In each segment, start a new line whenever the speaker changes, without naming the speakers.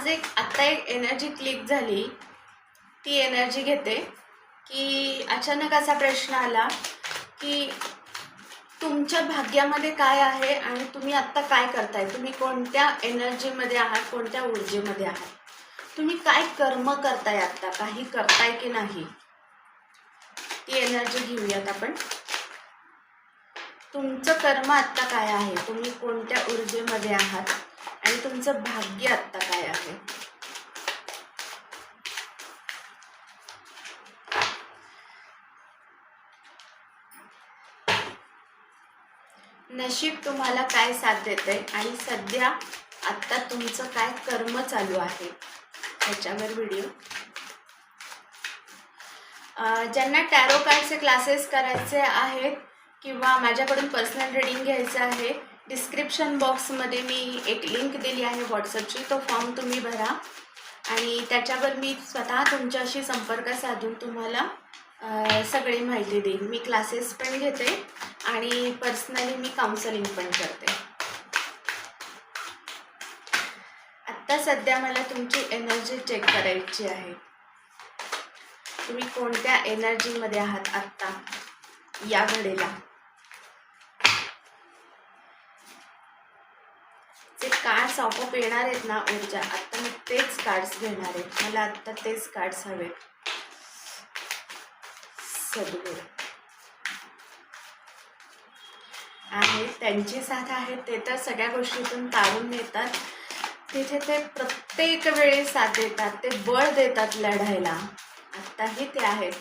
आज एक आत्ता एक एनर्जी क्लिक झाली. ती एनर्जी घेते की अचानक असा प्रश्न आला की तुमच्या भाग्यामध्ये काय आहे आणि तुम्ही आत्ता काय करताय? तुम्ही कोणत्या एनर्जीमध्ये आहात? कोणत्या ऊर्जेमध्ये आहात? तुम्ही काय कर्म करताय आत्ता? काही करताय की नाही? ती एनर्जी घेऊयात आपण. तुमचं कर्म आत्ता काय आहे? तुम्ही कोणत्या ऊर्जेमध्ये आहात? आणि तुमचं भाग्य आत्ता काय आहे? नशीब तुम्हाला काय साथ देते आणि सध्या आत्ता तुमचं काय कर्म चालू आहे? ह्याच्यावर व्हिडिओ ज्यांना टॅरो कार्डचे क्लासेस करायचे आहेत किंवा माझ्याकडून पर्सनल रिडिंग घ्यायचं आहे डिस्क्रिप्शन बॉक्समध्ये मी एक लिंक दिली आहे व्हॉट्सअपची तो फॉर्म तुम्ही भरा. आणि त्याच्यावर मी स्वतः तुमच्याशी संपर्क साधून तुम्हाला सगळी माहिती देईन. मी क्लासेस पण घेते आणि पर्सनली मी काउन्सलिंग पण करते. आत्ता सध्या मला तुमची एनर्जी चेक करायची आहे. तुम्ही कोणत्या एनर्जीमध्ये आहात आत्ता? या घडीला जे कार्ड्स आपोआप येणार आहेत ना ऊर्जा आत्ता मी तेच कार्ड्स घेणार आहे. मला आत्ता तेच कार्ड्स हवेत. सद्गुरू आहे त्यांची साथ आहे ते तर सगळ्या गोष्टीतून तारून येतात तिथे ते प्रत्येक वेळी साथ देतात. ते बळ देतात लढायला. आत्ताही ते आहेत.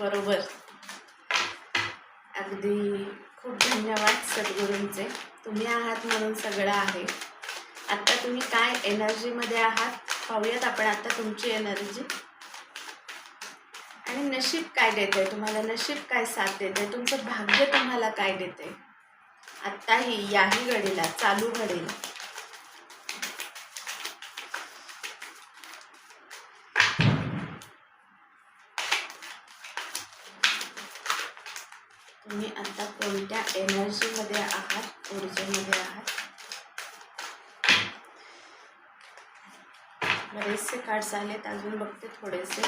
बरोबर. अगदी खूप धन्यवाद सद्गुरूंचे. तुम्ही आहात म्हणून सगळं आहे. आत्ता तुम्ही काय एनर्जीमध्ये आहात? पाहूयात आपण आता तुमची एनर्जी आणि नशीब काय देते तुम्हाला? नशीब काय साथ देते तुमचं भाग्य तुम्हाला काय देते आत्ताही याही घडीला चालू घडीला. तुम्ही आता कोणत्या एनर्जीमध्ये आहात? ऊर्जेमध्ये आहात? बरेचसे कार्ड्स आलेत अजून बघते थोडेसे.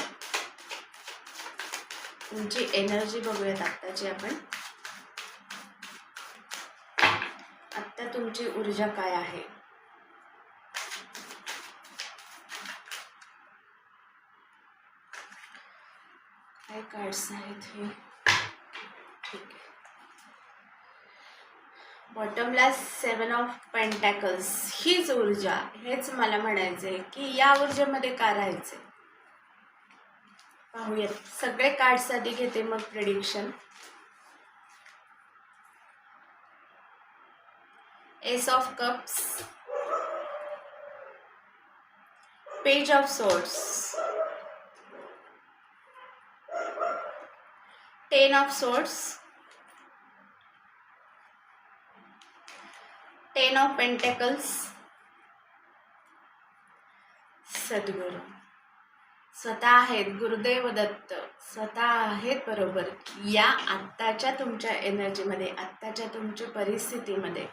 तुमची एनर्जी बघूयात आत्ताची आपण. आत्ता तुमची ऊर्जा काय आहे? काय कार्ड्स आहेत हे ठीक आहे बॉटमला सेवन ऑफ पेंटॅकल्स हीच ऊर्जा. हेच मला म्हणायचं आहे की या ऊर्जेमध्ये का राहायचे पाहूयात. सगळे कार्ड्स आधी घेते मग prediction ace of cups page of swords ten of swords ten of pentacles Sadguru. स्वतः आहेत गुरुदेव दत्त. स्वतः आहेत बरोबर. या आत्ताच्या तुमच्या एनर्जीमध्ये आत्ताच्या तुमच्या परिस्थितीमध्ये.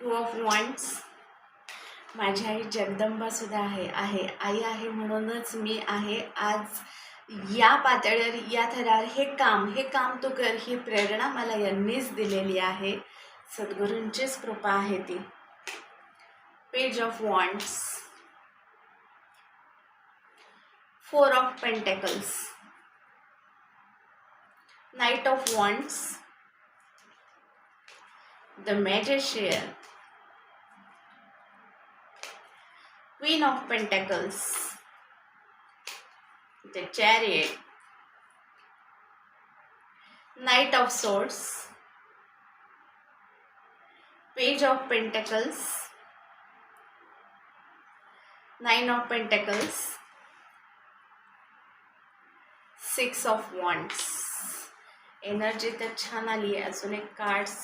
टू ऑफ वॉन्ट्स माझी आई जगदंबा सुद्धा आहे आहे. आई आहे म्हणूनच मी आहे. आज या पातळीवर या थरावर हे काम हे काम तू कर ही प्रेरणा मला यांनीच दिलेली आहे. सद्गुरूंचीच कृपा आहे ती. Page of wands four of pentacles knight of wands the majestic queen of pentacles the chariot knight of swords page of pentacles, nine of pentacles, six of wands. Energy तर छान आली आहे. अजून एक कार्ड्स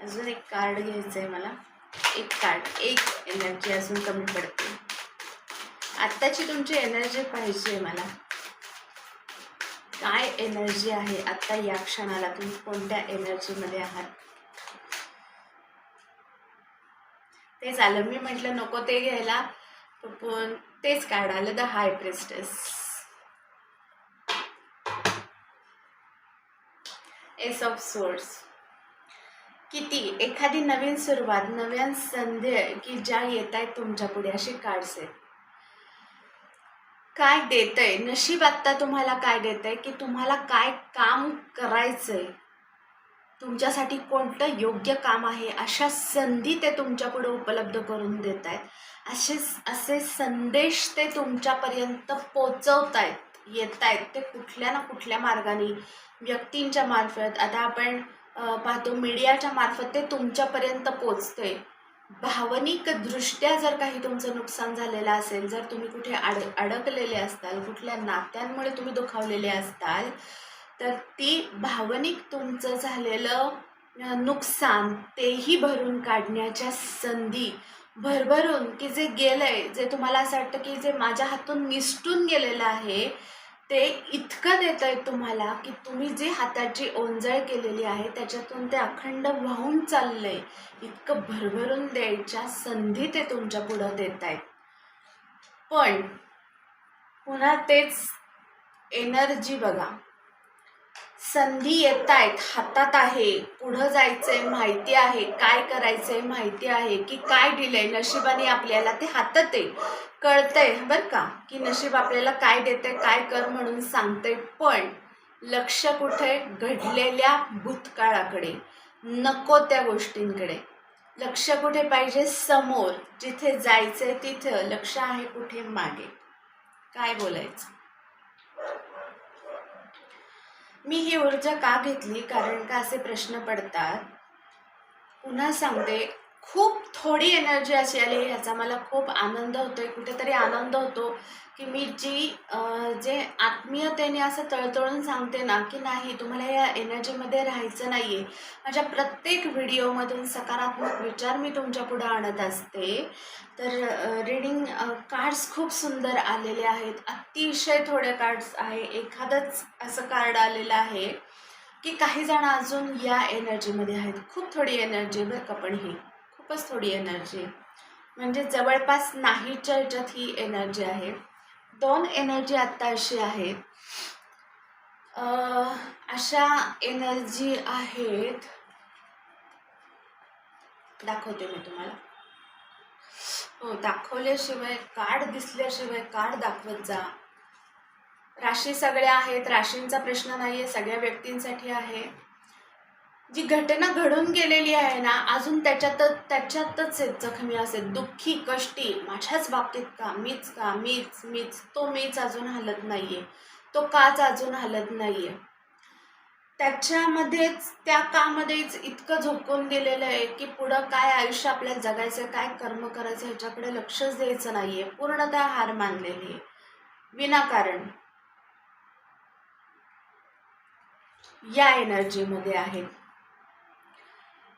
अजून एक कार्ड घ्यायचं आहे मला. एक कार्ड एक एनर्जी अजून कमी पडते. आत्ताची तुमची एनर्जी पाहिजे मला. काय एनर्जी आहे आत्ता या क्षणाला? तुम्ही कोणत्या एनर्जीमध्ये आहात? ते झालं. मी म्हटलं नको ते घ्यायला. पण तेच कार्ड आलं the high priestess ace of swords किती? एखादी नवीन सुरुवात नव्या संधी की ज्या येत आहेत तुमच्यापुढे अशी कार्ड्स आहेत काय देतंय? नशीब आत्ता तुम्हाला काय देतंय? की तुम्हाला काय काम करायचंय? तुमच्यासाठी कोणतं योग्य काम आहे? अशा संधी ते तुमच्यापुढे उपलब्ध करून देत आहेत असे असे संदेश ते तुमच्यापर्यंत पोचवत आहेत येत आहेत ते कुठल्या ना कुठल्या मार्गाने व्यक्तींच्या मार्फत आता आपण पाहतो मीडियाच्या मार्फत ते तुमच्यापर्यंत पोचते भावनिकदृष्ट्या जर काही तुमचं नुकसान झालेलं असेल जर तुम्ही कुठे अड अडकलेले असताल कुठल्या नात्यांमुळे तुम्ही दुखावलेले असताल तर ती भावनिक तुमचं झालेलं नुकसान तेही भरून काढण्याच्या संधी भरभरून की जे गेलं आहे जे तुम्हाला असं वाटतं की जे माझ्या हातून निसटून गेलेलं आहे ते इतकं देत आहे तुम्हाला की तुम्ही जे हाताची ओंजळ केलेली आहे त्याच्यातून ते अखंड वाहून चाललंय. इतकं भरभरून द्यायच्या संधी ते तुमच्या पुढं देत आहेत पण पुन्हा तेच एनर्जी बघा. संधी येत आहेत हातात आहे. पुढं जायचंय माहिती आहे. काय करायचंय माहिती आहे की काय दिलंय? नशिबाने आपल्याला ते हातात आहे कळतंय बरं का? की नशीब आपल्याला काय देते काय कर म्हणून सांगते पण लक्ष कुठे? घडलेल्या भूतकाळाकडे. नको त्या गोष्टींकडे. लक्ष कुठे पाहिजे? समोर. जिथे जायचंय तिथं. लक्ष आहे कुठे? मागे. काय बोलायचं? मी ही ऊर्जा का घेतली? कारण का असे प्रश्न पडतात? पुन्हा सांगते. खूप थोडी एनर्जी अशी आली ह्याचा मला खूप आनंद होतोय कुठेतरी आनंद होतो की मी जी जे आत्मीयतेने असं तळतळून सांगते ना की नाही तुम्हाला या एनर्जीमध्ये राहायचं नाही आहे माझ्या प्रत्येक व्हिडिओमधून सकारात्मक विचार मी तुमच्या पुढं आणत असते. तर रीडिंग कार्ड्स खूप सुंदर आलेले आहेत. अतिशय थोडे कार्ड्स आहे. एखादंच असं कार्ड आलेलं आहे की काही जण अजून या एनर्जीमध्ये आहेत. खूप थोडी एनर्जी बरं का पण ही. खूपच थोडी एनर्जी म्हणजे जवळपास नाहीच्या ह्याच्यात ही एनर्जी आहे. दोन एनर्जी आत्ता अशी आहेत. अशा एनर्जी आहेत. दाखवते मी तुम्हाला. हो दाखवल्याशिवाय कार्ड दिसल्याशिवाय कार्ड दाखवत जा. राशी सगळ्या आहेत. राशींचा प्रश्न नाही आहे सगळ्या व्यक्तींसाठी आहे. जी घटना घडून गेलेली आहे ना अजून त्याच्यातच त्याच्यातच आहेत जखमी असेल दुःखी कष्टी. माझ्याच बाबतीत का? मीच का? मीच मीच. तो मीच अजून हलत नाहीये. तो काच अजून हलत नाहीये. त्याच्यामध्येच त्या कामध्येच इतकं झोकून गेलेलं आहे की पुढं काय आयुष्य आपल्याला जगायचं काय कर्म करायचं ह्याच्याकडे लक्षच द्यायचं नाहीये. पूर्णतः हार मानलेली आहे. विनाकारण. या एनर्जीमध्ये आहेत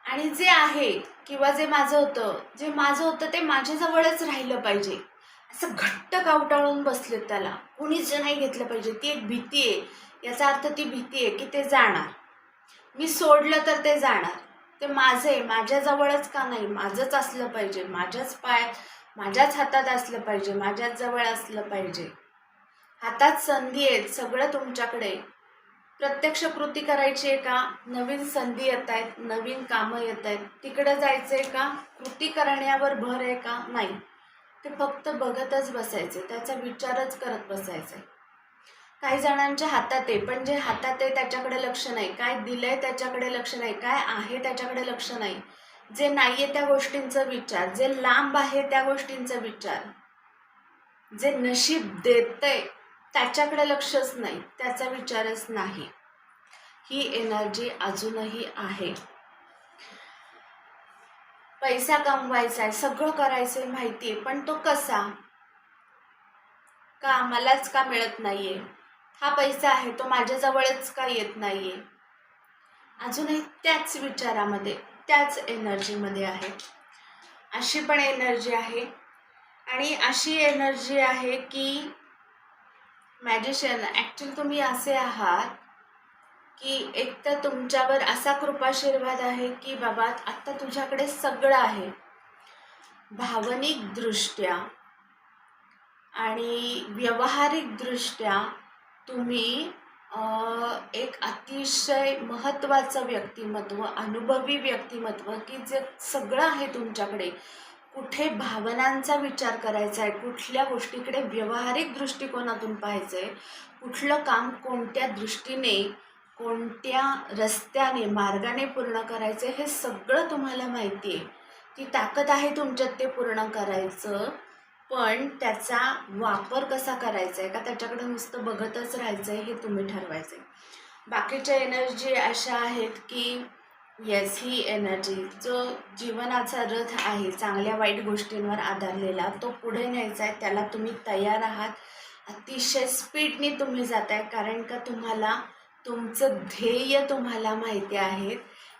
आणि जे आहे किंवा जे माझं होतं जे माझं होतं ते माझ्याजवळच राहिलं पाहिजे. असं घट्ट कावटाळून बसले त्याला. कुणीच नाही घेतलं पाहिजे. ती एक भीती आहे. याचा अर्थ ती भीती आहे की ते जाणार. मी सोडलं तर ते जाणार. ते माझं आहे. माझ्याजवळच का नाही? माझंच असलं पाहिजे. माझ्याच पाय माझ्याच हातात असलं पाहिजे. माझ्याच जवळ असलं पाहिजे. हातात संधी आहेत. सगळं तुमच्याकडे प्रत्यक्ष कृती करायची आहे का? नवीन संधी येत आहेत नवीन कामं येत आहेत. तिकडं जायचं आहे का? कृती करण्यावर भर आहे का? नाही. ते फक्त बघतच बसायचे. त्याचा विचारच करत बसायचे. काही जणांच्या हातात आहे पण जे हातात आहे त्याच्याकडे लक्ष नाही. काय दिलंय त्याच्याकडे लक्ष नाही. काय आहे त्याच्याकडे लक्ष नाही. जे नाही आहे त्या गोष्टींचा विचार. जे लांब आहे त्या गोष्टींचा विचार. जे नशीब देतंय त्याच्याकडे लक्षच नाही त्याचा विचारच नाही. ही एनर्जी अजूनही आहे. पैसा कमवायचा आहे सगळं करायचंय माहिती आहे पण तो कसा? का मलाच का मिळत नाहीये? हा पैसा आहे तो माझ्याजवळच का येत नाहीये? अजूनही त्याच विचारामध्ये त्याच एनर्जीमध्ये आहे. अशी पण एनर्जी आहे. आणि अशी एनर्जी आहे की मॅजिशियन ॲक्च्युली तुम्ही असे आहात की एक तर तुमच्यावर असा कृपाशीर्वाद आहे की बाबा आत्ता तुझ्याकडे सगळं आहे. भावनिकदृष्ट्या आणि व्यावहारिकदृष्ट्या तुम्ही एक अतिशय महत्त्वाचं व्यक्तिमत्व अनुभवी व्यक्तिमत्व की जे सगळं आहे तुमच्याकडे. कुठे भावनांचा विचार करायचा आहे कुठल्या गोष्टीकडे व्यावहारिक दृष्टिकोनातून पाहायचं आहे कुठलं काम कोणत्या दृष्टीने कोणत्या रस्त्याने मार्गाने पूर्ण करायचं हे सगळं तुम्हाला माहिती आहे ती ताकद आहे तुमच्यात ते पूर्ण करायचं पण त्याचा वापर कसा करायचा आहे का त्याच्याकडे नुसतं बघतच राहायचं आहे हे तुम्ही ठरवायचं आहे बाकीच्या एनर्जी अशा आहेत की येस ही एनर्जी जो जीवनाचा रथ आहे चांगल्या वाईट गोष्टींवर आधारलेला तो पुढे न्यायचा आहे त्याला तुम्ही तयार आहात. अतिशय स्पीडने तुम्ही जात आहे कारण का तुम्हाला तुमचं ध्येय तुम्हाला माहिती आहेत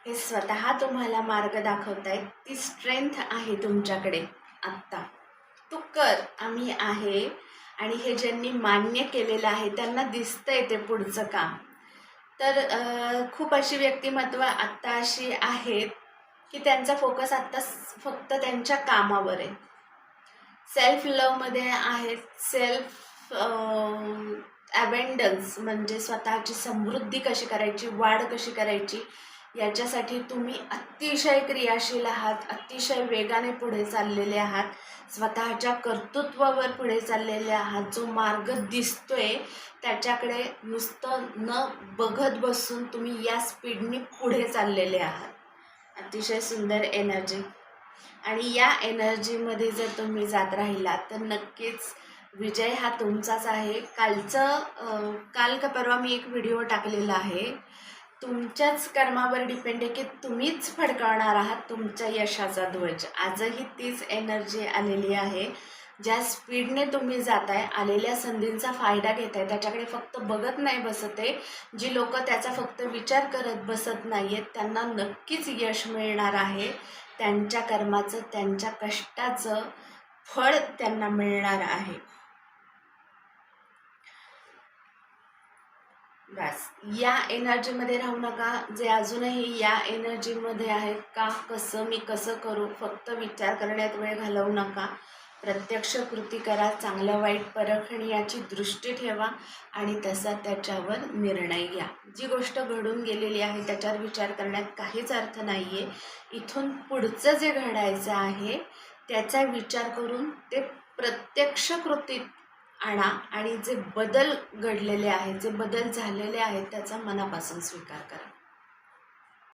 हे स्वतः तुम्हाला मार्ग दाखवत आहेत ती स्ट्रेंथ आहे तुमच्याकडे आत्ता. तू कर आम्ही आहे. आणि हे ज्यांनी मान्य केलेलं आहे त्यांना दिसतंय ते पुढचं काम. तर खूप अशी व्यक्तिमत्व आत्ता अशी आहेत की त्यांचा फोकस आत्ता फक्त त्यांच्या कामावर आहे. सेल्फ लवमध्ये आहेत. सेल्फ ॲबेंडन्स म्हणजे स्वतःची समृद्धी कशी करायची वाढ कशी करायची याच्यासाठी तुम्ही अतिशय क्रियाशील आहात अतिशय वेगाने पुढे चाललेले आहात स्वतःच्या कर्तृत्वावर पुढे चाललेले आहात जो मार्ग दिसतोय त्याच्याकडे नुसतं न बघत बसून तुम्ही या स्पीडने पुढे चाललेले आहात. अतिशय सुंदर एनर्जी आणि या एनर्जीमध्ये जर तुम्ही जात राहिलात तर नक्कीच विजय हा तुमचाच आहे. कालचं काल का परवा मी एक व्हिडिओ टाकलेला आहे तुमच्याच कर्मावर डिपेंड आहे की तुम्हीच फडकावणार आहात तुमच्या यशाचा ध्वज. आजही तीच एनर्जी आलेली आहे. ज्या स्पीडने तुम्ही जाताय आलेल्या संधींचा फायदा घेताय त्याच्याकडे फक्त बघत नाही बसत आहे. जी लोक त्याचा फक्त विचार करत बसत नाही आहेत त्यांना नक्कीच यश मिळणार आहे. त्यांच्या कर्माचं त्यांच्या कष्टाचं फळ त्यांना मिळणार आहे. बस. या एनर्जीमध्ये राहू नका. जे अजूनही या एनर्जीमध्ये आहेत का कसं मी कसं करू फक्त विचार करण्यात वेळ घालवू नका. प्रत्यक्ष कृती करा चांगलं वाईट परखणी याची दृष्टी ठेवा आणि तसा त्याच्यावर निर्णय घ्या. जी गोष्ट घडून गेलेली आहे त्याच्यावर विचार करण्यात काहीच अर्थ नाही आहे इथून पुढचं जे घडायचं आहे त्याचा विचार करून ते प्रत्यक्ष कृतीत आणा आणि जे बदल घडलेले आहेत जे बदल झालेले आहेत त्याचा मनापासून स्वीकार करा.